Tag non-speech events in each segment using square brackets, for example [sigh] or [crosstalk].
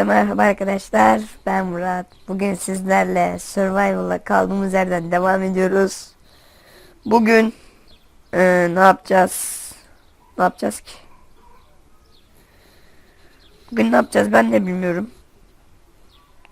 Hepinize merhaba arkadaşlar. Ben Murat. Bugün sizlerle Survival'a kaldığımız yerden devam ediyoruz. Bugün e, ne yapacağız? Ne yapacağız ki? Bugün ne yapacağız ben de bilmiyorum.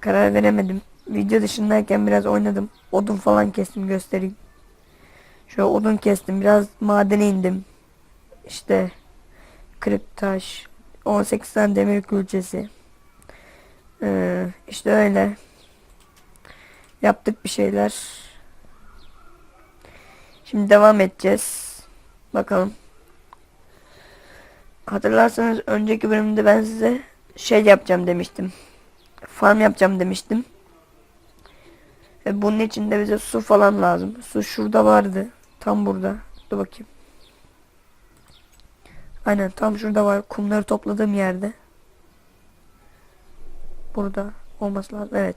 Karar veremedim. Video dışındayken biraz oynadım. Odun falan kestim göstereyim. Şöyle odun kestim. Biraz madene indim. İşte kırık taş, 18 tane demir külçesi. Ee, işte öyle. Yaptık bir şeyler. Şimdi devam edeceğiz. Bakalım. Hatırlarsanız önceki bölümde ben size şey yapacağım demiştim. Farm yapacağım demiştim. Ve bunun için de bize su falan lazım. Su şurada vardı. Tam burada. Dur bakayım. Aynen tam şurada var. Kumları topladığım yerde. Burada olması lazım. Evet.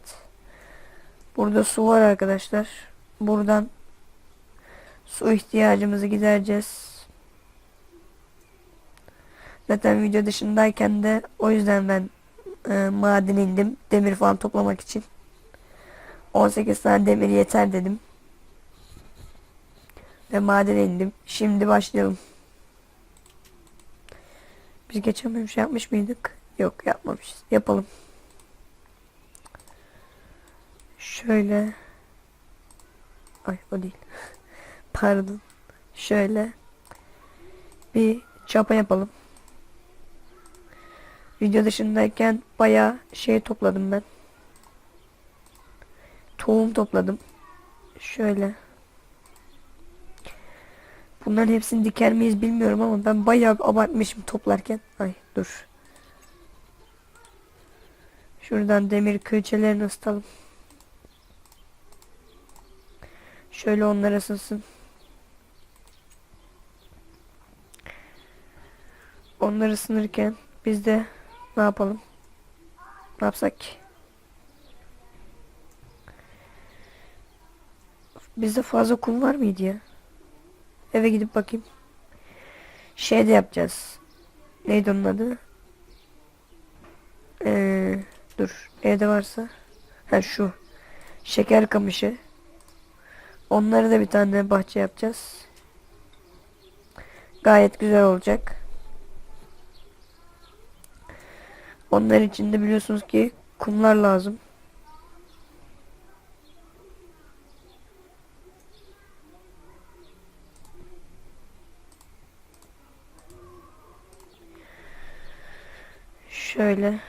Burada su var arkadaşlar. Buradan su ihtiyacımızı gidereceğiz. Zaten video dışındayken de o yüzden ben e, madene indim. Demir falan toplamak için. 18 tane demir yeter dedim. Ve madene indim. Şimdi başlayalım. Biz geçen bölüm şey yapmış mıydık? Yok yapmamışız. Yapalım. Şöyle. Ay o değil. [laughs] Pardon. Şöyle. Bir çapa yapalım. Video dışındayken bayağı şey topladım ben. Tohum topladım. Şöyle. Bunların hepsini diker miyiz bilmiyorum ama ben bayağı abartmışım toplarken. Ay dur. Şuradan demir külçelerini ısıtalım. Şöyle onlar ısınsın. Onlar ısınırken biz de ne yapalım? Ne yapsak ki? Bizde fazla kum var mıydı ya? Eve gidip bakayım. Şey de yapacağız. Neydi onun adı? Ee, dur. Evde varsa. Ha şu. Şeker kamışı. Onları da bir tane bahçe yapacağız. Gayet güzel olacak. Onlar için de biliyorsunuz ki kumlar lazım. Şöyle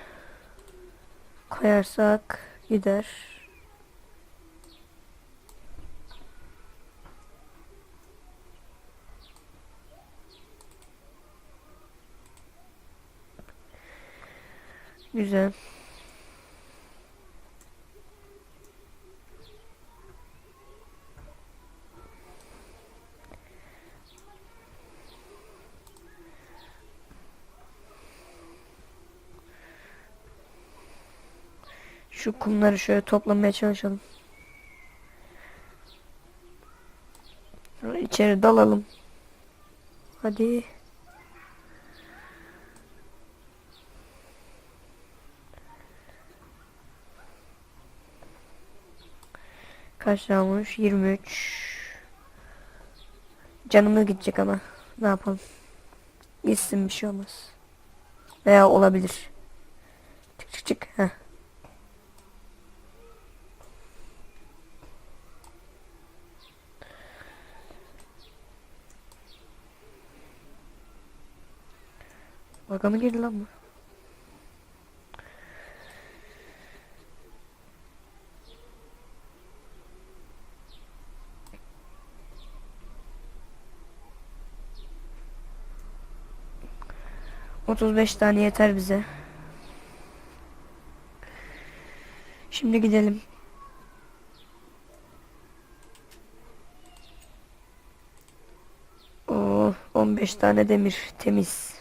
koyarsak gider. Güzel. Şu kumları şöyle toplamaya çalışalım. İçeri dalalım. Hadi. Kaç olmuş? 23. Canımız gidecek ama. Ne yapalım? Gitsin bir şey olmaz. Veya olabilir. Çık çık çık. Heh. Bakalım girdi lan bu. Otuz beş tane yeter bize. Şimdi gidelim. Oh, 15 tane demir temiz.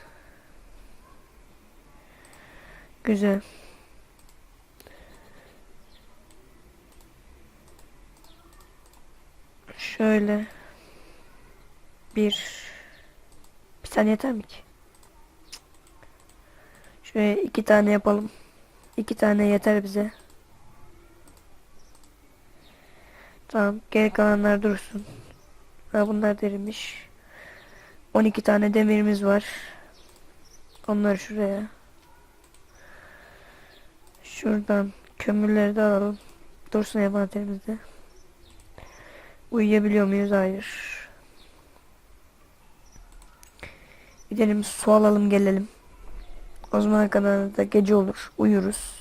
Güzel. Şöyle bir bir tane yeter mi ki? Şöyle iki tane yapalım. iki tane yeter bize. Tamam geri kalanlar dursun. Ha bunlar derimiş. 12 tane demirimiz var. Onları şuraya. Şuradan kömürleri de alalım. Dursun envanterimizde. Uyuyabiliyor muyuz? Hayır. Gidelim su alalım gelelim. O zamana kadar da gece olur. Uyuruz.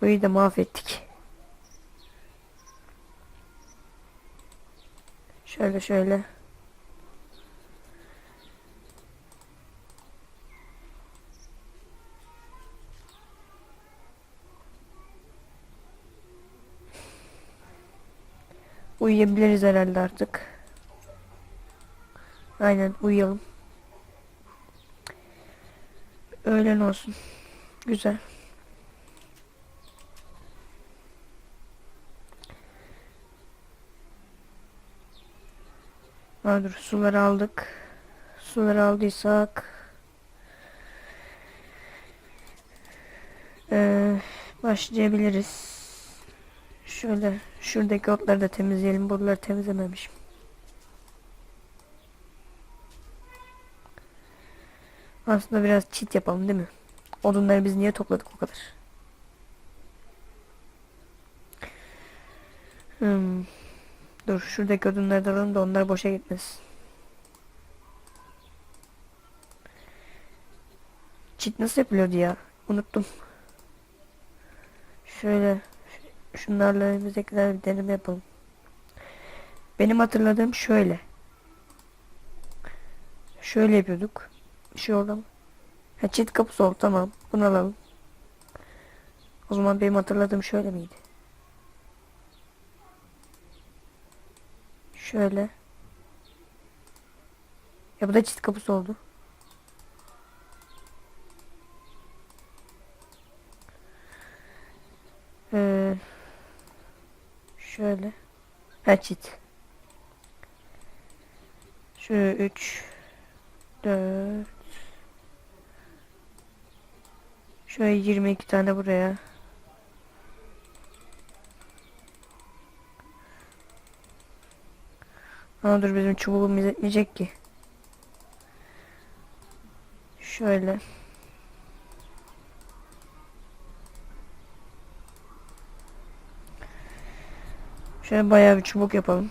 Burayı da mahvettik. Şöyle şöyle. Uyuyabiliriz herhalde artık. Aynen uyuyalım. Öğlen olsun. Güzel. Ha dur suları aldık. Suları aldıysak eee, başlayabiliriz. Şöyle şuradaki otları da temizleyelim. Buraları temizlememişim. Aslında biraz çit yapalım değil mi? Odunları biz niye topladık o kadar? Hmm. Dur şuradaki odunları da alalım da onlar boşa gitmesin. Çit nasıl yapılıyordu ya? Unuttum. Şöyle şunlarla elimizdekiler bir deneme yapalım. Benim hatırladığım şöyle. Şöyle yapıyorduk. Şey? Ha çit kapısı oldu tamam. Bunu alalım. O zaman benim hatırladığım şöyle miydi? Şöyle. Ya bu da çit kapısı oldu. Ee, şöyle. Ha çit. Şu 3 4 Şöyle 22 tane buraya. Ama dur bizim çubuğumuz yetmeyecek ki. Şöyle. Şöyle bayağı bir çubuk yapalım.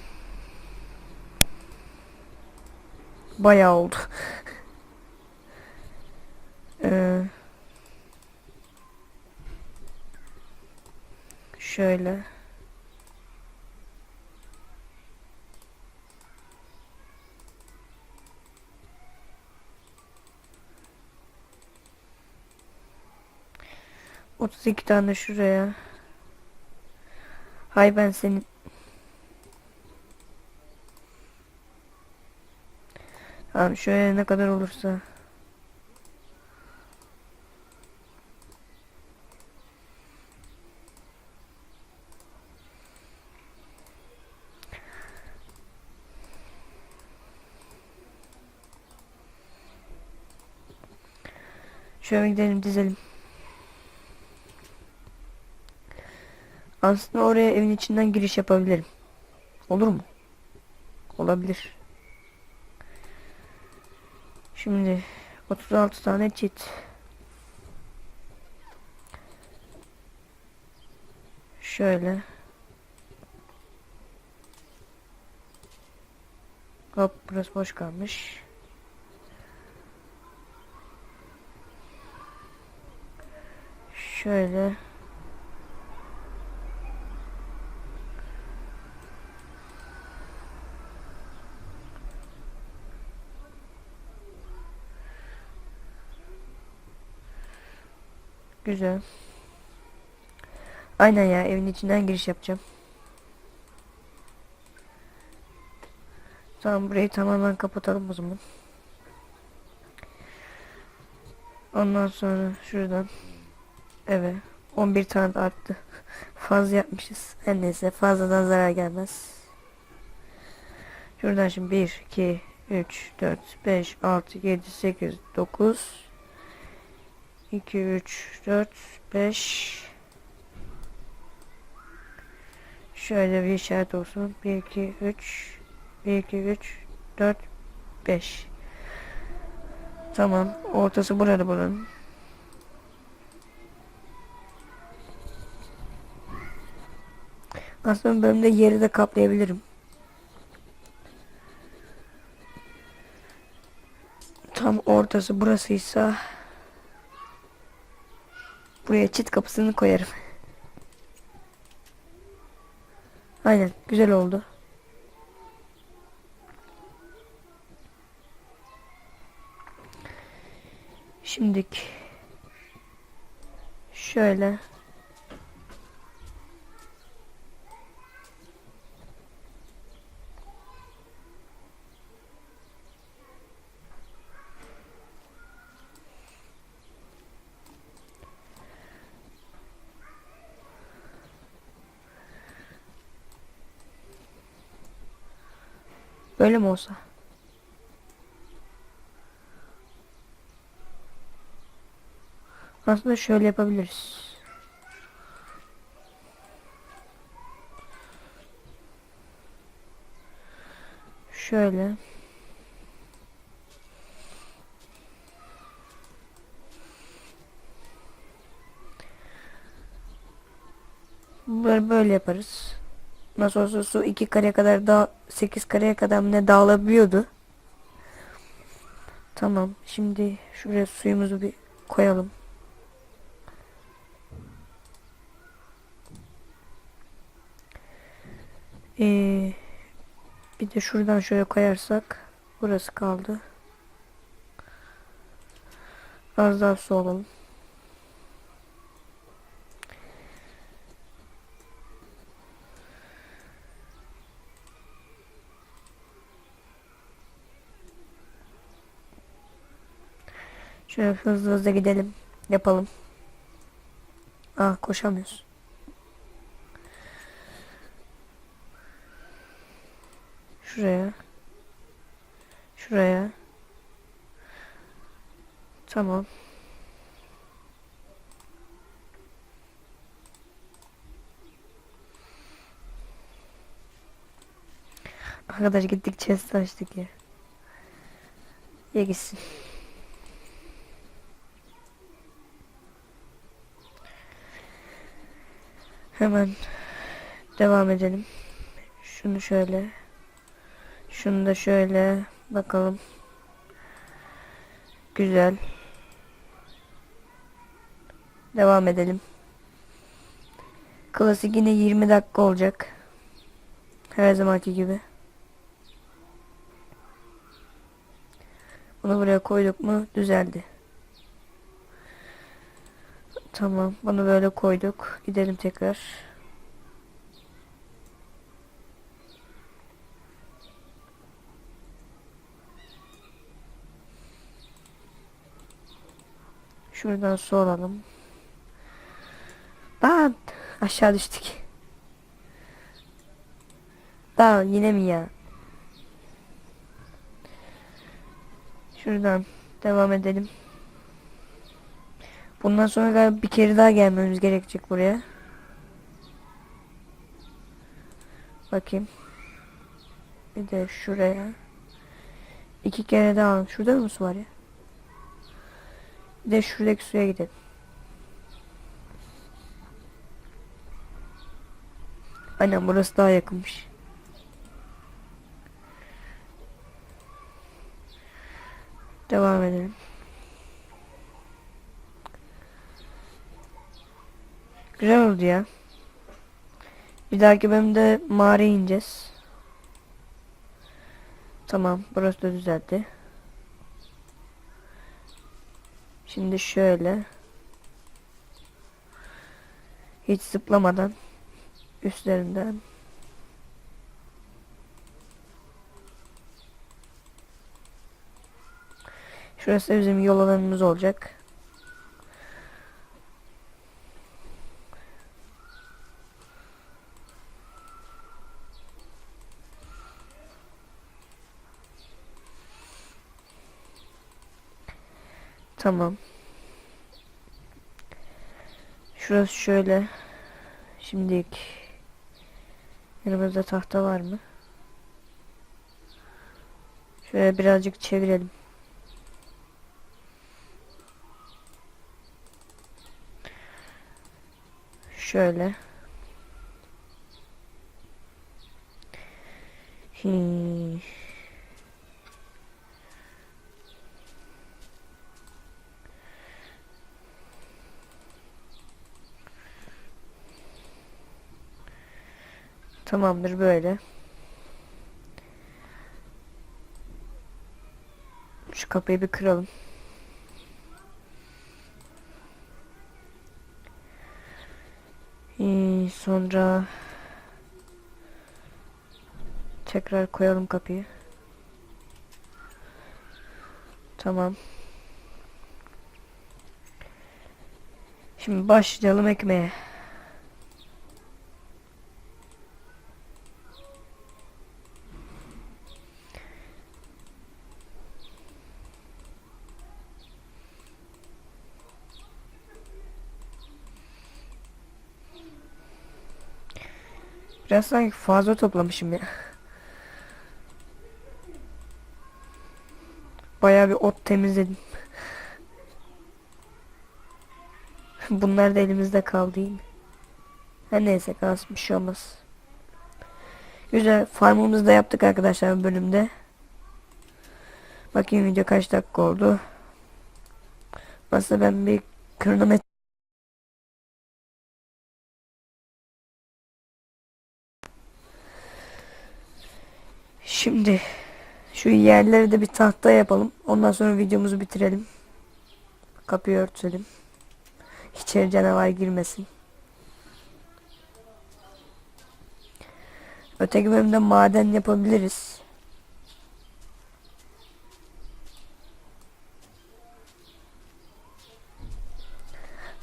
Bayağı oldu. [laughs] Ee, şöyle. Otuz iki tane şuraya. Hay ben senin. Tamam şöyle ne kadar olursa. Şöyle gidelim dizelim. Aslında oraya evin içinden giriş yapabilirim. Olur mu? Olabilir. Şimdi 36 tane çit. Şöyle. Hop burası boş kalmış. Şöyle. Güzel. Aynen ya evin içinden giriş yapacağım. Tamam burayı tamamen kapatalım o zaman. Ondan sonra şuradan eve 11 tane de arttı. [laughs] Fazla yapmışız. Her neyse fazladan zarar gelmez. Şuradan şimdi 1 2 3, 4, 5, 6, 7, 8, 9, 2, 3, 4, 5. Şöyle bir işaret olsun. 1, 2, 3, 1, 2, 3, 4, 5. Tamam. Ortası burada bunun. Aslında bölümde yeri de kaplayabilirim. Tam ortası burasıysa buraya çit kapısını koyarım. Aynen güzel oldu. Şimdik şöyle Böyle mi olsa? Aslında şöyle yapabiliriz. Şöyle. Böyle böyle yaparız. Nasıl olsa su 2 kareye kadar da 8 kareye kadar ne dağılabiliyordu. Tamam. Şimdi şuraya suyumuzu bir koyalım. Ee, bir de şuradan şöyle koyarsak burası kaldı. Az daha su alalım. Şöyle hızlı hızlı gidelim. Yapalım. Ah koşamıyoruz. Şuraya. Şuraya. Tamam. Arkadaş gittik chest açtık ya. İyi gitsin. Hemen devam edelim. Şunu şöyle. Şunu da şöyle bakalım. Güzel. Devam edelim. Klasik yine 20 dakika olacak. Her zamanki gibi. Bunu buraya koyduk mu düzeldi. Tamam. Bunu böyle koyduk. Gidelim tekrar. Şuradan su alalım. Lan aşağı düştük. Daha yine mi ya? Şuradan devam edelim. Bundan sonra galiba bir kere daha gelmemiz gerekecek buraya. Bakayım. Bir de şuraya. İki kere daha. Şurada mı su var ya? Bir de şuradaki suya gidelim. Aynen burası daha yakınmış. Devam edelim. Güzel oldu ya. Bir dahaki bölümde mağaraya ineceğiz. Tamam burası da düzeldi. Şimdi şöyle. Hiç zıplamadan üstlerinden Şurası bizim yol alanımız olacak. Tamam. Şurası şöyle. Şimdilik yanımızda tahta var mı? Şöyle birazcık çevirelim. Şöyle. Hmm. Tamamdır böyle. Şu kapıyı bir kıralım. Ee, sonra tekrar koyalım kapıyı. Tamam. Şimdi başlayalım ekmeğe. Biraz sanki fazla toplamışım ya. Bayağı bir ot temizledim. Bunlar da elimizde kaldı değil mi? Her neyse kalsın bir şey olmaz. Güzel farmımızı da yaptık arkadaşlar bu bölümde. Bakayım video kaç dakika oldu. Aslında ben bir kronometre Şimdi şu yerleri de bir tahta yapalım. Ondan sonra videomuzu bitirelim. Kapıyı örtelim. İçeri canavar girmesin. Öteki bölümde maden yapabiliriz.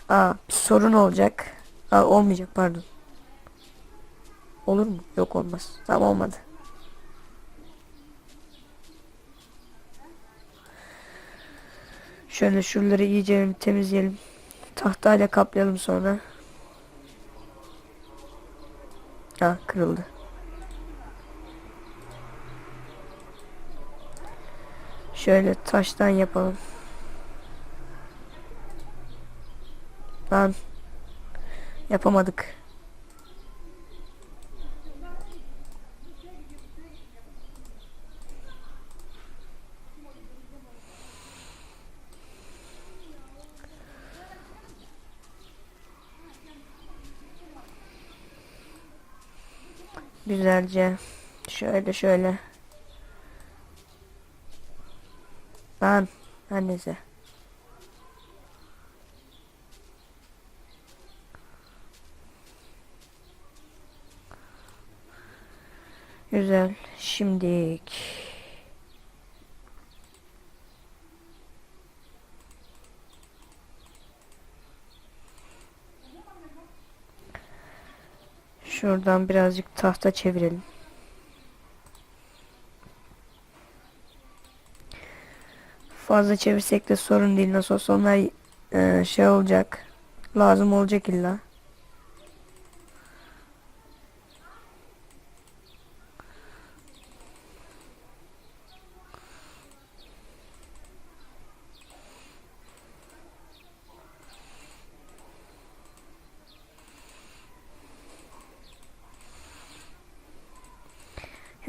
Aa, bir sorun olacak. Aa, olmayacak pardon. Olur mu? Yok olmaz. Tamam olmadı. Şöyle şuraları iyice temizleyelim. Tahtayla kaplayalım sonra. Ha kırıldı. Şöyle taştan yapalım. Lan yapamadık. Güzelce şöyle şöyle. Lan her neyse. Güzel. Şimdilik Şuradan birazcık tahta çevirelim. Fazla çevirsek de sorun değil. Nasıl olsa onlar e, şey olacak. Lazım olacak illa.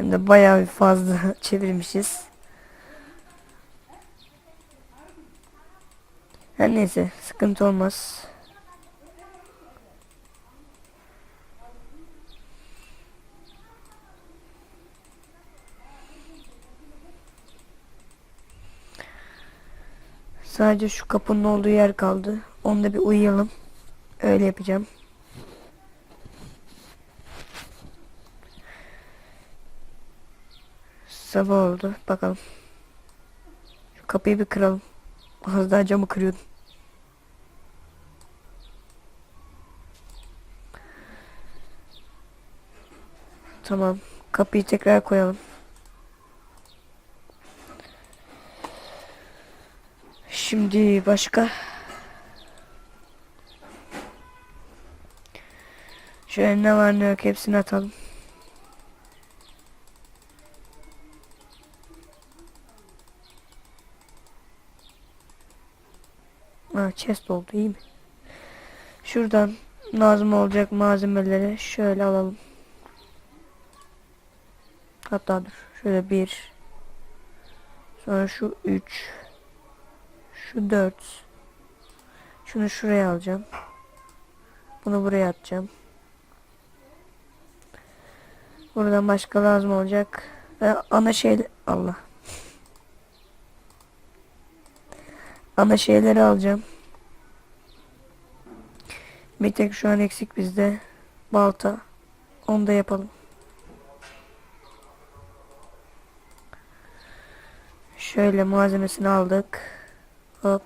Hem de bayağı bir fazla [laughs] çevirmişiz. Her neyse sıkıntı olmaz. Sadece şu kapının olduğu yer kaldı. Onda bir uyuyalım. Öyle yapacağım. Sabah oldu. Bakalım. Şu kapıyı bir kıralım. Az daha camı kırıyordum. Tamam. Kapıyı tekrar koyalım. Şimdi başka. Şöyle ne var ne yok hepsini atalım. Ha, chest oldu iyi mi? Şuradan lazım olacak malzemeleri şöyle alalım. Hatta dur. Şöyle bir. Sonra şu üç. Şu dört. Şunu şuraya alacağım. Bunu buraya atacağım. Buradan başka lazım olacak. Ve ana şey Allah. Ana şeyleri alacağım. Bir tek şu an eksik bizde. Balta. Onu da yapalım. Şöyle malzemesini aldık. Hop.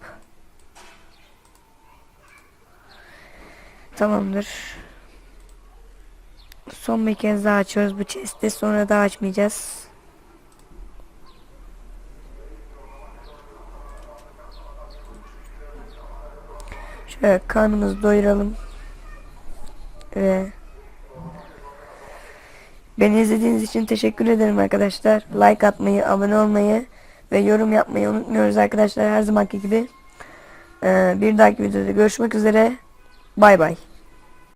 Tamamdır. Son bir kez daha açıyoruz bu chest'i. Sonra daha açmayacağız. Şöyle karnımızı doyuralım. Ve Beni izlediğiniz için teşekkür ederim arkadaşlar. Like atmayı, abone olmayı ve yorum yapmayı unutmuyoruz arkadaşlar her zamanki gibi. Ee, bir dahaki videoda görüşmek üzere. Bay bay.